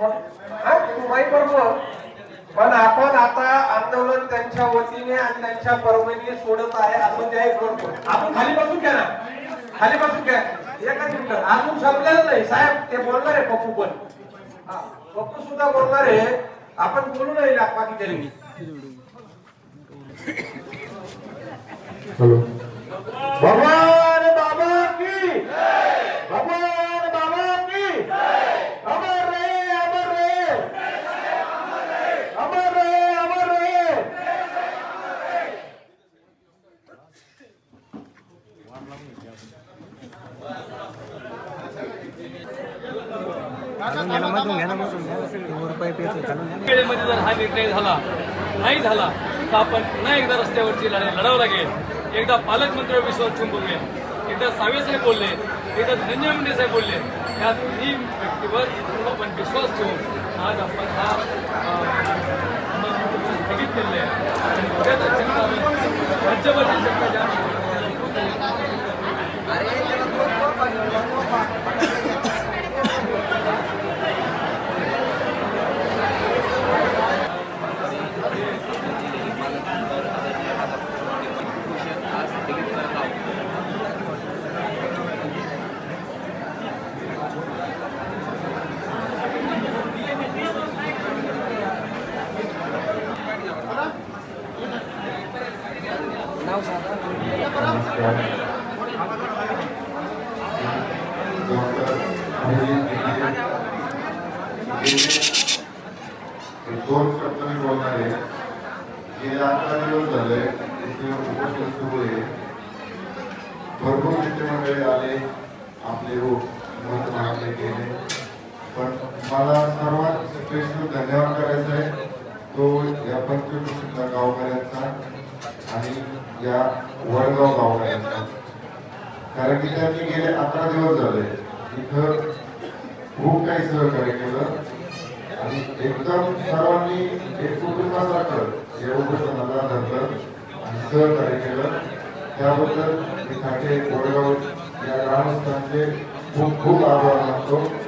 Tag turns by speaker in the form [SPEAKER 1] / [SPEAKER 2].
[SPEAKER 1] हा, तू पण आपण आता आंदोलन त्यांच्या वतीने आणि त्यांच्या परवानगी सोडत आहे असं जाहीर करतो आपण खाली बसून घ्या ना. खाली बसून घ्या. एका मिनिट. अजून संपलेलं नाही. साहेब ते बोलणार आहे पप्पू पण. पप्पू सुद्धा बोलणार आहे. आपण बोलू नाही बाकी तरी
[SPEAKER 2] हॅलो.
[SPEAKER 3] वेळेमध्ये जर हा निर्णय झाला नाही झाला तर आपण पुन्हा एकदा रस्त्यावरची लढाई लढावं लागेल. एकदा पालकमंत्री विश्वास चुंबकले एकदा सावे साहेब बोलले एकदा धनंजय मुंडे साहेब बोलले. या तिन्ही व्यक्तीवर आपण विश्वास ठेवून आज आपण हा स्थगित केलेलं आहे.
[SPEAKER 2] दोन शब्द मी बोलणार आहे गेले अकरा दिवस झाले इथे उपोषण सुरू आहे भरपूर मित्रमंडळी आले आपले रूप मत मागले गेले पण मला सर्वात स्पेशल धन्यवाद करायचा आहे. तो या पंचवीस गावकऱ्यांचा आणि या वडगाव गावकऱ्यांचा. कारण की त्यांनी गेले अकरा दिवस झाले. इथं खूप काही सहकार्य केलं. आणि एकदम सर्वांनी एक कुटुंबासारखं या उपोषणाला धरलं आणि सहकार्य केलं. त्याबद्दल मी ठाणे कोडगाव या ग्रामस्थांचे खूप खूप आभार मानतो.